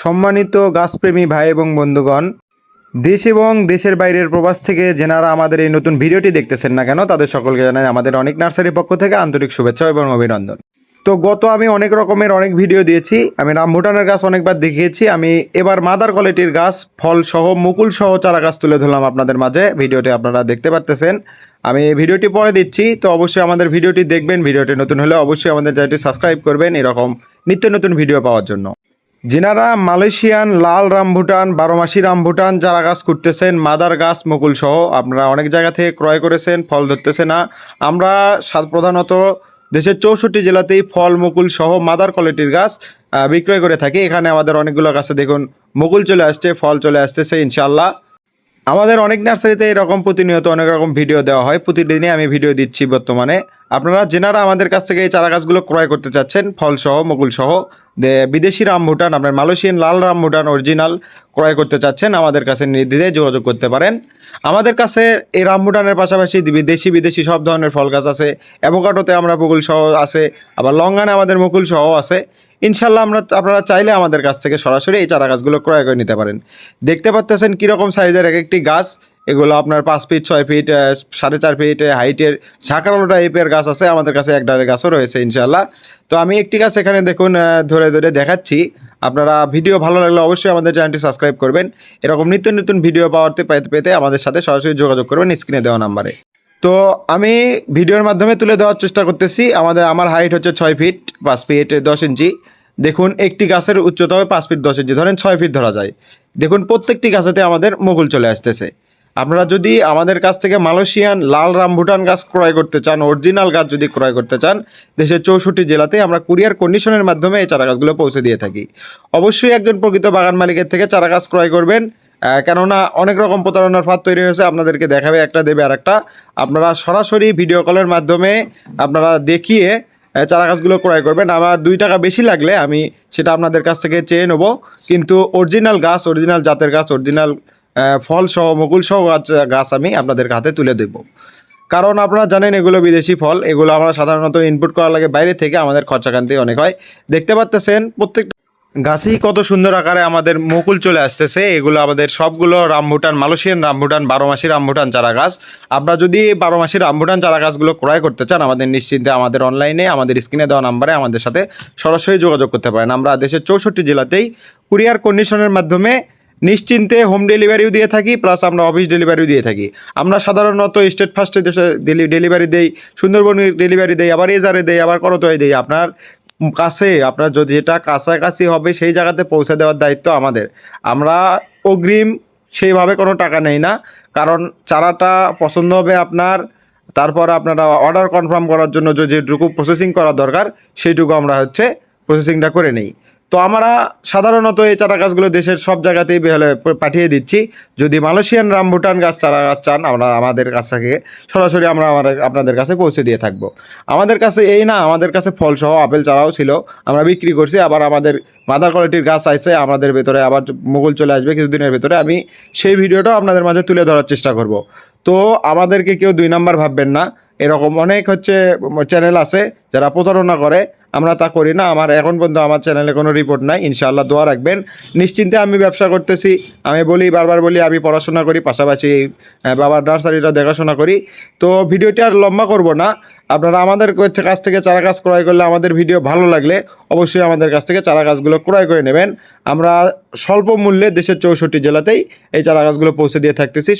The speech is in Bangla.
সম্মানিত গাছপ্রেমী ভাই এবং বন্ধুগণ, দেশ এবং দেশের বাইরের প্রবাস থেকে যেনারা আমাদের এই নতুন ভিডিওটি দেখতেছেন না কেন, তাদের সকলকে জানাই আমাদের অনেক নার্সারির পক্ষ থেকে আন্তরিক শুভেচ্ছা এবং অভিনন্দন। তো গত আমি অনেক রকমের অনেক ভিডিও দিয়েছি, আমি রামভুটানের গাছ অনেকবার দেখিয়েছি, আমি এবার মাদার কোয়ালিটির গাছ, ফল সহ, মুকুল সহ চারা গাছ তুলে ধরলাম আপনাদের মাঝে, ভিডিওটি আপনারা দেখতে পারতেছেন। আমি ভিডিওটি পরে দিচ্ছি, তো অবশ্যই আমাদের ভিডিওটি দেখবেন, ভিডিওটি নতুন হলে অবশ্যই আমাদের চ্যানেলটি সাবস্ক্রাইব করবেন, এরকম নিত্য নতুন ভিডিও পাওয়ার জন্য। যিনারা মালয়েশিয়ান, লাল রামভুটান বারোমাসি রামভুটান, যারা গাছ করতেছেন মাদার গাছ, মুকুল সহ। আপনারা অনেক জায়গা থেকে ক্রয় করেছেন, ফল ধরতেছে না। আমরা প্রধানত দেশের চৌষট্টি জেলাতেই ফল, মুকুল সহ মাদার কোয়ালিটির গাছ বিক্রয় করে থাকি। এখানে আমাদের অনেকগুলো গাছে দেখুন, মুকুল চলে আসছে, ফল চলে আসতেছে ইনশাল্লাহ আমাদের অনেক নার্সারিতে এরকম প্রতিনিয়ত অনেক রকম ভিডিও দেওয়া হয়। প্রতিদিনই আমি ভিডিও দিচ্ছি বর্তমানে। আপনারা যেনারা আমাদের কাছ থেকে এই চারা গাছগুলো ক্রয় করতে চাচ্ছেন ফল সহ মুকুল সহ দে- বিদেশি রামভুটান, আপনার মালয়েশিয়ান লাল রামভুটান অরিজিনাল ক্রয় করতে চাচ্ছেন, আমাদের কাছে নির্দ্বিধায় যোগাযোগ করতে পারেন। আমাদের কাছে এই রামভুটানের পাশাপাশি দেশি বিদেশি সব ধরনের ফল গাছ আছে, অ্যাভোকাডোতে আমরা মুকুল সহ আছে, আবার লঙ্গানে আমাদের মুকুল সহ আছে। ইনশাল্লাহ আমরা, আপনারা চাইলে আমাদের কাছ থেকে সরাসরি এই চারা গাছগুলো ক্রয় করে নিতে পারেন। দেখতে পাচ্তেছেন কীরকম সাইজের এক একটি গাছ এগুলো আপনার পাঁচ ফিট ছয় ফিট সাড়ে চার ফিট হাইটের ঝাঁকারোলো টাইপের গাছ আছে। আমাদের কাছে এক ডালের গাছও রয়েছে ইনশাল্লাহ তো আমি একটি গাছ এখানে দেখুন ধরে ধরে দেখাচ্ছি। আপনারা ভিডিও ভালো লাগলে অবশ্যই আমাদের চ্যানেলটি সাবস্ক্রাইব করবেন। এরকম নিত্য নতুন ভিডিও পাওয়াতে পেতে পেতে আমাদের সাথে সরাসরি যোগাযোগ করবেন স্ক্রিনে দেওয়া নাম্বারে। তো আমি ভিডিওর মাধ্যমে তুলে দেওয়ার চেষ্টা করতেছি। আমাদের, আমার হাইট হচ্ছে ছয় ফিট পাঁচ ফিট দশ ইঞ্চি দেখুন, একটি গাছের উচ্চতা হবে পাঁচ ফিট দশ ইঞ্চি ধরেন ছয় ফিট ধরা যায়। দেখুন, প্রত্যেকটি গাছেতে আমাদের মুকুল চলে আসতেছে। আপনারা যদি আমাদের কাছ থেকে মালয়েশিয়ান লাল রামভুটান গাছ ক্রয় করতে চান, অরিজিনাল গাছ যদি ক্রয় করতে চান, দেশের চৌষট্টি জেলাতে আমরা কুরিয়ার কন্ডিশনের মাধ্যমে এই চারা গাছগুলো পৌঁছে দিয়ে থাকি। অবশ্যই একজন প্রকৃত বাগান মালিকের থেকে চারা গাছ ক্রয় করবেন কেননা অনেক রকম প্রতারণার ফাঁদ তৈরি হয়েছে, আপনাদেরকে দেখাবে একটা, দেবে আর একটা আপনারা সরাসরি ভিডিও কলের মাধ্যমে আপনারা দেখিয়ে চারা গাছগুলো ক্রয় করবেন। আমার দুই টাকা বেশি লাগলে আমি সেটা আপনাদের কাছ থেকে চেয়ে নেব। কিন্তু অরিজিনাল গাছ, অরিজিনাল জাতের গাছ, অরিজিনাল ফল সহ মুকুল সহ গাছ গাছ আমি আপনাদের হাতে তুলে দেবো। কারণ আপনারা জানেন এগুলো বিদেশি ফল, এগুলো আমরা সাধারণত ইনপুট করা লাগে বাইরে থেকে আমাদের খরচাকান্তি অনেক হয়। দেখতে পাচ্তেছেন প্রত্যেক গাছেই কত সুন্দর আকারে আমাদের মুকুল চলে আসতেছে। এগুলো আমাদের সবগুলো রামভুটান, মালয়েশিয়ান রামভুটান, বারো মাসি রামভুটান চারা গাছ। আপনারা যদি বারো মাসি রামভুটান চারা গাছগুলো ক্রয় করতে চান, আমাদের নিশ্চিন্তে আমাদের অনলাইনে আমাদের স্ক্রিনে দেওয়া নাম্বারে আমাদের সাথে সরাসরি যোগাযোগ করতে পারেন। আমরা দেশের চৌষট্টি জেলাতেই কুরিয়ার কন্ডিশনের মাধ্যমে নিশ্চিন্তে হোম ডেলিভারিও দিয়ে থাকি প্লাস আমরা অফিস ডেলিভারিও দিয়ে থাকি। আমরা সাধারণত স্টেট ফার্স্টে ডেলিভারি দেই, সুন্দরবনে ডেলিভারি দেই, আবার এজারে দেই, আবার করতোয় দেই। আপনার কাছে, আপনার যদি যেটা কাছাকাছি হবে, সেই জায়গাতে পৌঁছে দেওয়ার দায়িত্ব আমাদের। আমরা অগ্রিম সেইভাবে কোনো টাকা নেই না, কারণ চারাটা পছন্দ হবে আপনার, তারপর আপনারা অর্ডার কনফার্ম করার জন্য যেটুকু প্রসেসিং করা দরকার, সেইটুকু আমরা হচ্ছে প্রসেসিংটা করে নেই। তো আমরা সাধারণত এই চারা গাছগুলো দেশের সব জায়গাতেই পাঠিয়ে দিচ্ছি। যদি মালয়েশিয়ান রামভুটান গাছ চারা গাছ চান, আমরা আমাদের কাছ থেকে সরাসরি আমরা আমাদের, আপনাদের কাছে পৌঁছে দিয়ে থাকব। আমাদের কাছে এই না, আমাদের কাছে ফলসহ আপেল চারাও ছিল। আমরা বিক্রি করছি, আবার আমাদের মাদার কোয়ালিটির গাছ আছে আমাদের ভেতরে আবার মোগল চলে আসবে কিছুদিনের ভেতরে। আমি সেই ভিডিওটাও আপনাদের মাঝে তুলে ধরার চেষ্টা করব। তো আমাদেরকে কেউ দুই নাম্বার ভাববেন না। এরকম অনেক হচ্ছে চ্যানেল আছে, যারা প্রতারণা করে। আমরা তা করি না। আমার এখন পর্যন্ত আমার চ্যানেলে কোনো রিপোর্ট নাই। ইনশাআল্লাহ দোয়া রাখবেন। নিশ্চিন্তে আমি ব্যবসা করতেছি। আমি বলি, বারবার বলি, আমি পড়াশোনা করি, পাশাপাশি বাবার নার্সারিটা দেখাশোনা করি। তো ভিডিওটি আর লম্বা করব না। আপনারা আমাদের কাছ থেকে চারা গাছ ক্রয় করলে আমাদের ভিডিও ভালো লাগলে অবশ্যই আমাদের কাছ থেকে চারা গাছগুলো ক্রয় করে নেবেন। আমরা স্বল্প মূল্যে দেশের চৌষট্টি জেলাতেই এই চারা গাছগুলো পৌঁছে দিয়ে থাকতেছি।